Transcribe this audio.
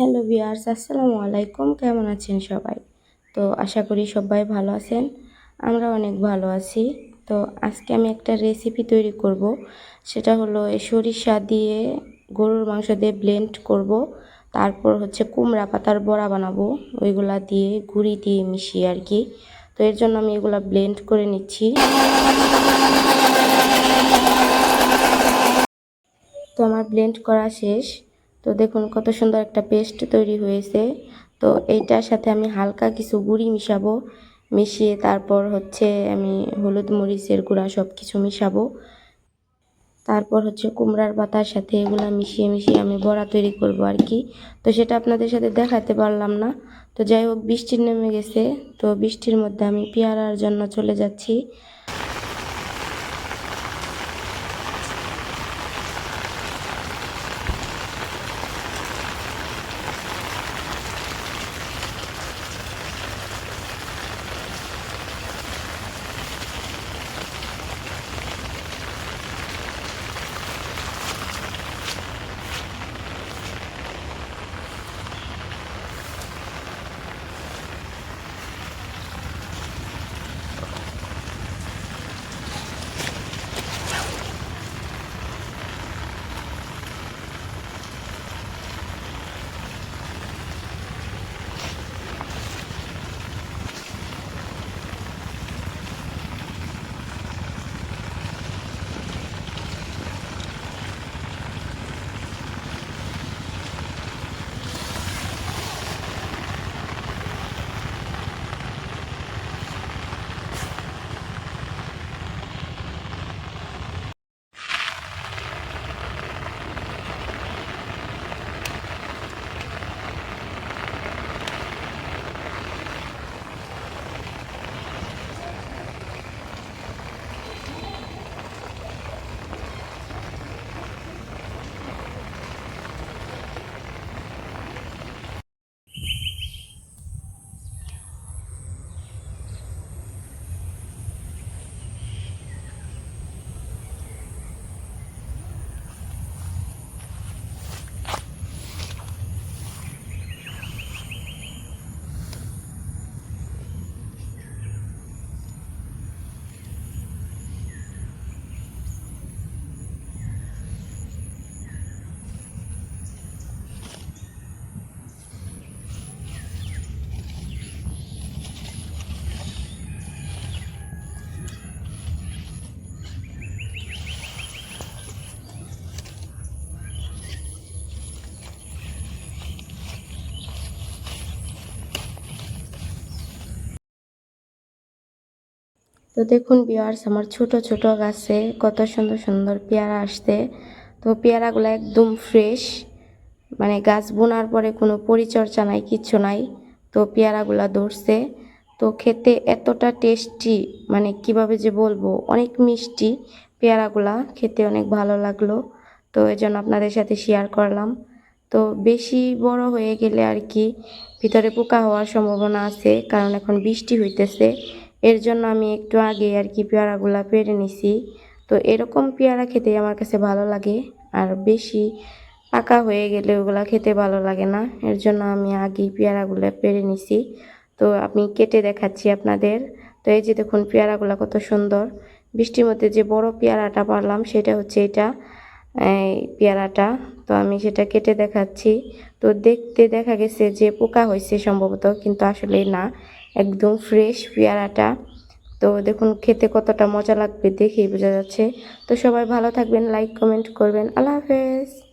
Hello viewers, আসসালামু আলাইকুম। কেমন আছেন সবাই? তো আশা করি সবাই ভালো আছেন আমরা অনেক ভালো আছি। তো আজকে আমি একটা রেসিপি তৈরি করব, সেটা হলো সরিষা দিয়ে গরুর মাংস দিয়ে ব্লেন্ড করব। তারপর হচ্ছে কুমড়া পাতার বড়া বানাবো, ওইগুলা দিয়ে গুঁড়ি দিয়ে মিশিয়ে আর কি। তো এর জন্য আমি এগুলা ব্লেন্ড করে নিচ্ছি। তো আমার ব্লেন্ড করা শেষ। তো দেখুন কত সুন্দর একটা পেস্ট তৈরি হয়েছে। তো এইটার সাথে আমি হালকা কিছু গুঁড়ি মিশাবো। মিশিয়ে তারপর হচ্ছে আমি হলুদ মরিচের গুঁড়া সব কিছু মিশাবো। তারপর হচ্ছে কুমড়ার পাতার সাথে এগুলো মিশিয়ে মিশিয়ে আমি বড়া তৈরি করব আর কি। তো সেটা আপনাদের সাথে দেখাতে পারলাম না। তো যাই হোক, বৃষ্টি নেমে গেছে। তো বৃষ্টির মধ্যে আমি পেয়ারার জন্য চলে যাচ্ছি। তো দেখুন বিয়ার্স আমার ছোট ছোট গাছে কত সুন্দর সুন্দর পেয়ারা আসছে। তো পেয়ারাগুলো একদম ফ্রেশ মানে গাছ বোনার পরে কোনো পরিচর্যা নাই কিচ্ছু নাই। তো পেয়ারাগুলো ধরছে। তো খেতে এতটা টেস্টি মানে কীভাবে যে বলব, অনেক মিষ্টি পেয়ারাগুলা, খেতে অনেক ভালো লাগল। তো এই জন্য আপনাদের সাথে শেয়ার করলাম। তো বেশি বড় হয়ে গেলে আর কি, ভিতরে পোকা হওয়ার সম্ভাবনা আছে, কারণ এখন বৃষ্টি হইতেছে। এর জন্য আমি একটু আগে আর কি পেয়ারাগুলা পেরে নিছি। তো এরকম পেয়ারা খেতে আমার কাছে ভালো লাগে। আর বেশি পাকা হয়ে গেলে ওগুলা খেতে ভালো লাগে না। এর জন্য আমি আগেই পেয়ারাগুলো পেরে নিছি। তো আমি কেটে দেখাচ্ছি আপনাদের। তো এই যে দেখুন পেয়ারাগুলো কত সুন্দর। বৃষ্টির মধ্যে যে বড় পেয়ারাটা পারলাম সেটা হচ্ছে এটা পেয়ারাটা। তো আমি সেটা কেটে দেখাচ্ছি। তো দেখতে দেখা গেছে যে পোকা হয়েছে সম্ভবত, কিন্তু আসলে না। একদম ফ্রেশ পেয়ারাটা। তো দেখুন খেতে কতটা মজা লাগবে দেখেই বোঝা যাচ্ছে। তো সবাই ভালো থাকবেন লাইক কমেন্ট করবেন। আল্লাহ হাফেজ।